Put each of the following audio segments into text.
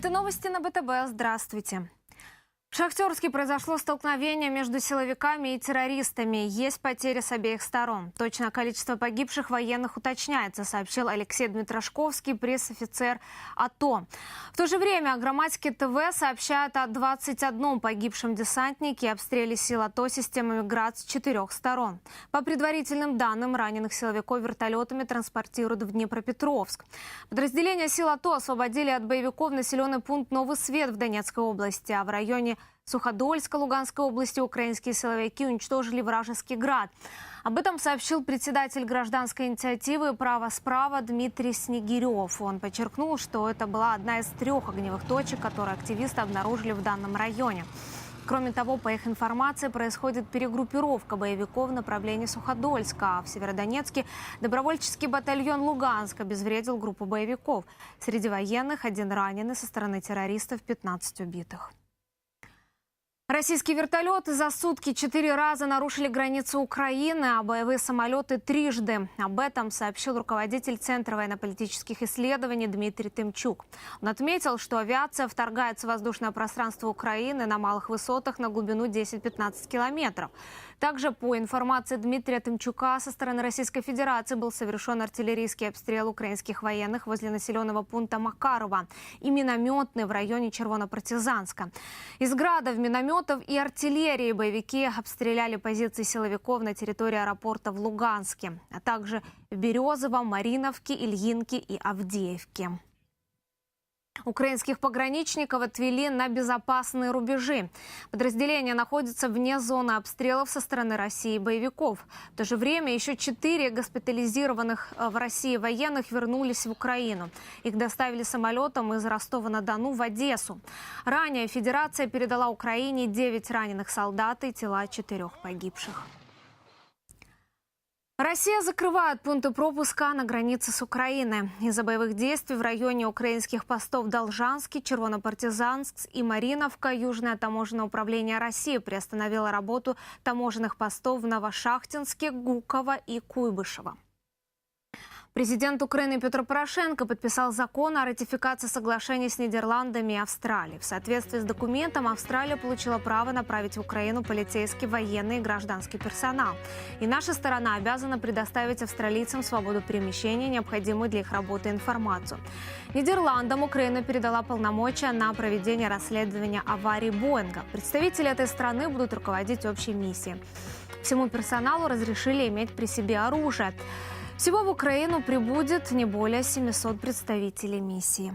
Это новости на БТБ. Здравствуйте. В Шахтерске произошло столкновение между силовиками и террористами. Есть потери с обеих сторон. Точное количество погибших военных уточняется, сообщил Алексей Дмитрошковский, пресс-офицер АТО. В то же время Громадский ТВ сообщает о 21 погибшем десантнике и обстреле сил АТО системами ГРАД с четырех сторон. По предварительным данным, раненых силовиков вертолетами транспортируют в Днепропетровск. Подразделения сил АТО освободили от боевиков населенный пункт Новый Свет в Донецкой области, а в районе Суходольска Луганской области украинские силовики уничтожили вражеский град. Об этом сообщил председатель гражданской инициативы «Право справа» Дмитрий Снегирев. Он подчеркнул, что это была одна из трех огневых точек, которые активисты обнаружили в данном районе. Кроме того, по их информации, происходит перегруппировка боевиков в направлении Суходольска. А в Северодонецке добровольческий батальон Луганска обезвредил группу боевиков. Среди военных один раненый со стороны террористов, 15 убитых. Российские вертолеты за сутки четыре раза нарушили границу Украины, а боевые самолеты трижды. Об этом сообщил руководитель Центра военно-политических исследований Дмитрий Тымчук. Он отметил, что авиация вторгается в воздушное пространство Украины на малых высотах на глубину 10-15 километров. Также, по информации Дмитрия Тымчука, со стороны Российской Федерации был совершен артиллерийский обстрел украинских военных возле населенного пункта Макарова и минометный в районе Червонопартизанска. Из градов, минометов и артиллерии боевики обстреляли позиции силовиков на территории аэропорта в Луганске, а также в Березовом, Мариновке, Ильинке и Авдеевке. Украинских пограничников отвели на безопасные рубежи. Подразделение находится вне зоны обстрелов со стороны России боевиков. В то же время еще четыре госпитализированных э, в России военных вернулись в Украину. Их доставили самолетом из Ростова-на-Дону в Одессу. Ранее Федерация передала Украине 9 раненых солдат и тела четырех погибших. Россия закрывает пункты пропуска на границе с Украиной. Из-за боевых действий в районе украинских постов Должанский, Червонопартизанск и Мариновка Южное таможенное управление России приостановило работу таможенных постов в Новошахтинске, Гуково и Куйбышево. Президент Украины Петр Порошенко подписал закон о ратификации соглашений с Нидерландами и Австралией. В соответствии с документом Австралия получила право направить в Украину полицейский, военный и гражданский персонал. И наша сторона обязана предоставить австралийцам свободу перемещения, необходимую для их работы информацию. Нидерландам Украина передала полномочия на проведение расследования аварии Боинга. Представители этой страны будут руководить общей миссией. Всему персоналу разрешили иметь при себе оружие. Всего в Украину прибудет не более 700 представителей миссии.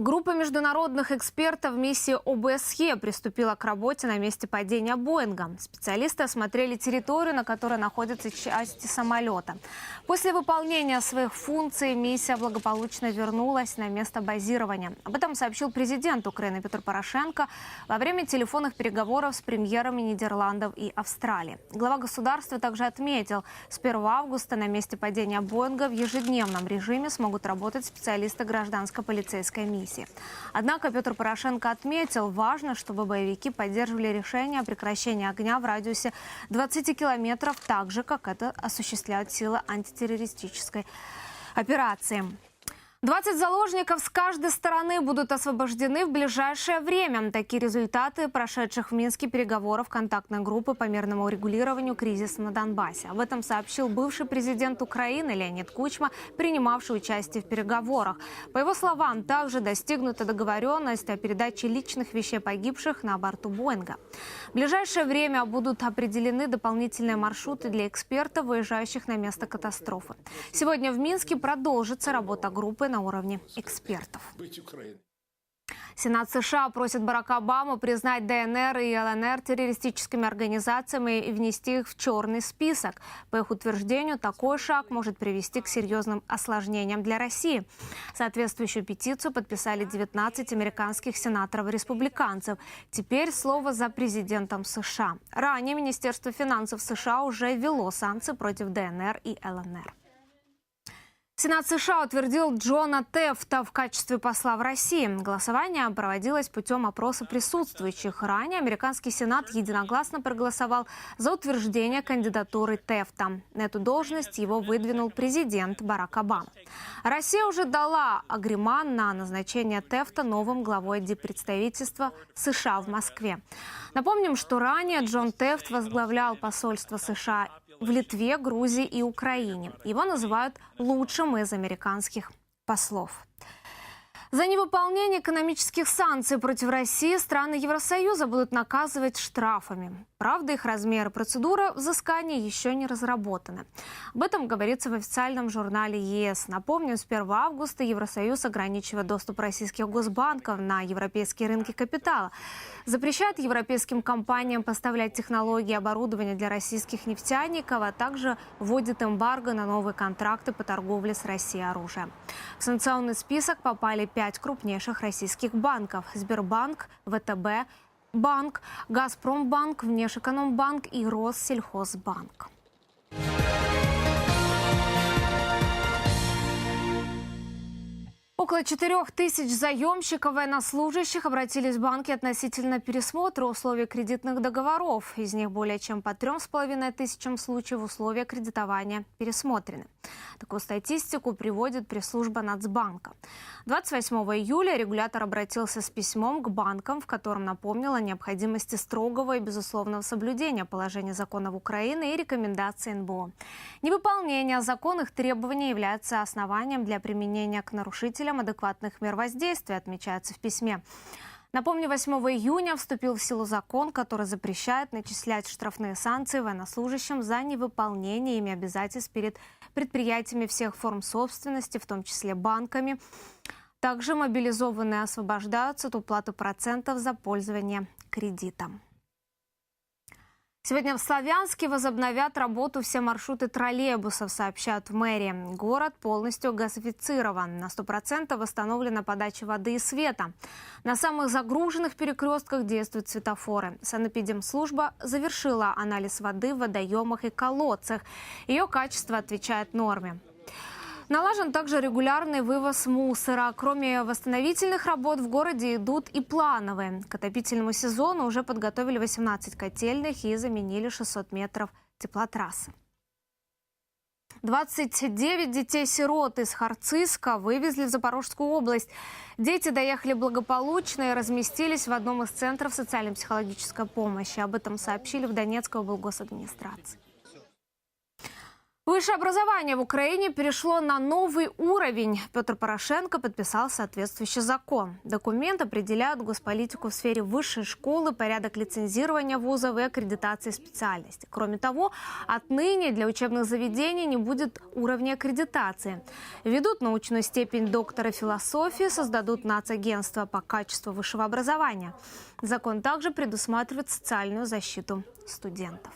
Группа международных экспертов миссии ОБСЕ приступила к работе на месте падения Боинга. Специалисты осмотрели территорию, на которой находятся части самолета. После выполнения своих функций миссия благополучно вернулась на место базирования. Об этом сообщил президент Украины Петр Порошенко во время телефонных переговоров с премьерами Нидерландов и Австралии. Глава государства также отметил, с 1 августа на месте падения Боинга в ежедневном режиме смогут работать специалисты гражданско-полицейской миссии миссии. Однако Петр Порошенко отметил, важно, чтобы боевики поддерживали решение о прекращении огня в радиусе 20 километров, так же, как это осуществляют силы антитеррористической операции. 20 заложников с каждой стороны будут освобождены в ближайшее время. Такие результаты прошедших в Минске переговоров контактной группы по мирному урегулированию кризиса на Донбассе. Об этом сообщил бывший президент Украины Леонид Кучма, принимавший участие в переговорах. По его словам, также достигнута договоренность о передаче личных вещей погибших на борту Боинга. В ближайшее время будут определены дополнительные маршруты для экспертов, выезжающих на место катастрофы. Сегодня в Минске продолжится работа группы на уровне экспертов. Сенат США просит Барака Обаму признать ДНР и ЛНР террористическими организациями и внести их в черный список. По их утверждению, такой шаг может привести к серьезным осложнениям для России. Соответствующую петицию подписали 19 американских сенаторов-республиканцев. Теперь слово за президентом США. Ранее Министерство финансов США уже ввело санкции против ДНР и ЛНР. Сенат США утвердил Джона Тефта в качестве посла в России. Голосование проводилось путем опроса присутствующих. Ранее американский Сенат единогласно проголосовал за утверждение кандидатуры Тефта. На эту должность его выдвинул президент Барак Обама. Россия уже дала агриман на назначение Тефта новым главой диппредставительства США в Москве. Напомним, что ранее Джон Тефт возглавлял посольство США в Литве, Грузии и Украине. Его называют лучшим из американских послов. За невыполнение экономических санкций против России страны Евросоюза будут наказывать штрафами. Правда, их размер и процедура взыскания еще не разработаны. Об этом говорится в официальном журнале ЕС. Напомню, с 1 августа Евросоюз ограничивает доступ российских госбанков на европейские рынки капитала. Запрещает европейским компаниям поставлять технологии и оборудование для российских нефтяников, а также вводит эмбарго на новые контракты по торговле с Россией оружием. В санкционный список попали пять крупнейших российских банков – Сбербанк, ВТБ, Банк, Газпромбанк, Внешэкономбанк и Россельхозбанк. Около 4 тысяч заемщиков военнослужащих обратились в банки относительно пересмотра условий кредитных договоров. Из них более чем по 3,5 тысячам случаев условия кредитования пересмотрены. Такую статистику приводит пресс-служба Нацбанка. 28 июля регулятор обратился с письмом к банкам, в котором напомнил о необходимости строгого и безусловного соблюдения положений законов Украины и рекомендаций НБО. Невыполнение законных требований является основанием для применения к нарушителям адекватных мер воздействия, отмечается в письме. Напомню, 8 июня вступил в силу закон, который запрещает начислять штрафные санкции военнослужащим за невыполнение ими обязательств перед предприятиями всех форм собственности, в том числе банками. Также мобилизованные освобождаются от уплаты процентов за пользование кредитом. Сегодня в Славянске возобновят работу все маршруты троллейбусов, сообщают в мэрии. Город полностью газифицирован. На 100% восстановлена подача воды и света. На самых загруженных перекрестках действуют светофоры. Санэпидемслужба завершила анализ воды в водоемах и колодцах. Ее качество отвечает норме. Налажен также регулярный вывоз мусора. Кроме восстановительных работ в городе идут и плановые. К отопительному сезону уже подготовили 18 котельных и заменили 600 метров теплотрассы. 29 детей-сирот из Харциска вывезли в Запорожскую область. Дети доехали благополучно и разместились в одном из центров социально-психологической помощи. Об этом сообщили в Донецкой облгосадминистрации. Высшее образование в Украине перешло на новый уровень. Петр Порошенко подписал соответствующий закон. Документ определяет госполитику в сфере высшей школы, порядок лицензирования вузов и аккредитации специальности. Кроме того, отныне для учебных заведений не будет уровня аккредитации. Ведут научную степень доктора философии, создадут нацагентство по качеству высшего образования. Закон также предусматривает социальную защиту студентов.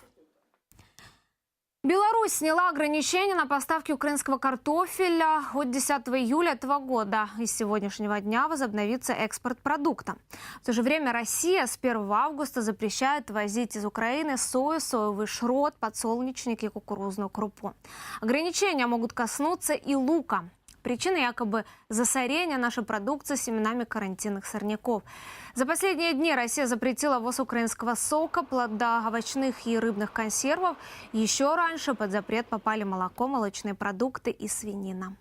Беларусь сняла ограничения на поставки украинского картофеля от 10 июля этого года. И с сегодняшнего дня возобновится экспорт продукта. В то же время Россия с 1 августа запрещает возить из Украины сою, соевый шрот, подсолнечник и кукурузную крупу. Ограничения могут коснуться и лука. Причина якобы засорения нашей продукции семенами карантинных сорняков. За последние дни Россия запретила ввоз украинского сока, плода, овощных и рыбных консервов. Еще раньше под запрет попали молоко, молочные продукты и свинина.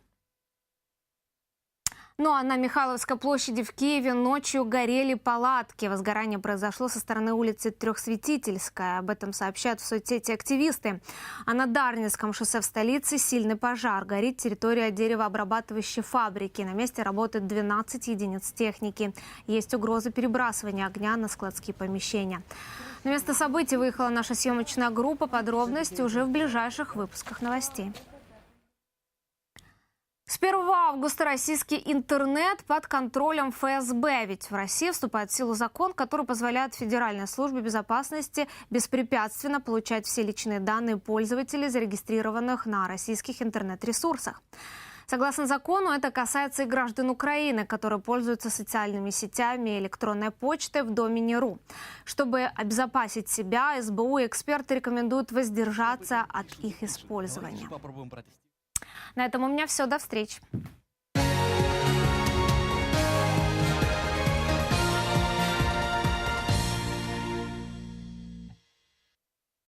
Ну а на Михайловской площади в Киеве ночью горели палатки. Возгорание произошло со стороны улицы Трехсветительская. Об этом сообщают в соцсети активисты. А на Дарницком шоссе в столице сильный пожар. Горит территория деревообрабатывающей фабрики. На месте работает 12 единиц техники. Есть угроза перебрасывания огня на складские помещения. На место событий выехала наша съемочная группа. Подробности уже в ближайших выпусках новостей. С 1 августа российский интернет под контролем ФСБ. Ведь в России вступает в силу закон, который позволяет Федеральной службе безопасности беспрепятственно получать все личные данные пользователей, зарегистрированных на российских интернет-ресурсах. Согласно закону, это касается и граждан Украины, которые пользуются социальными сетями и электронной почтой в домене РУ. Чтобы обезопасить себя, СБУ и эксперты рекомендуют воздержаться от их использования. На этом у меня все. До встречи.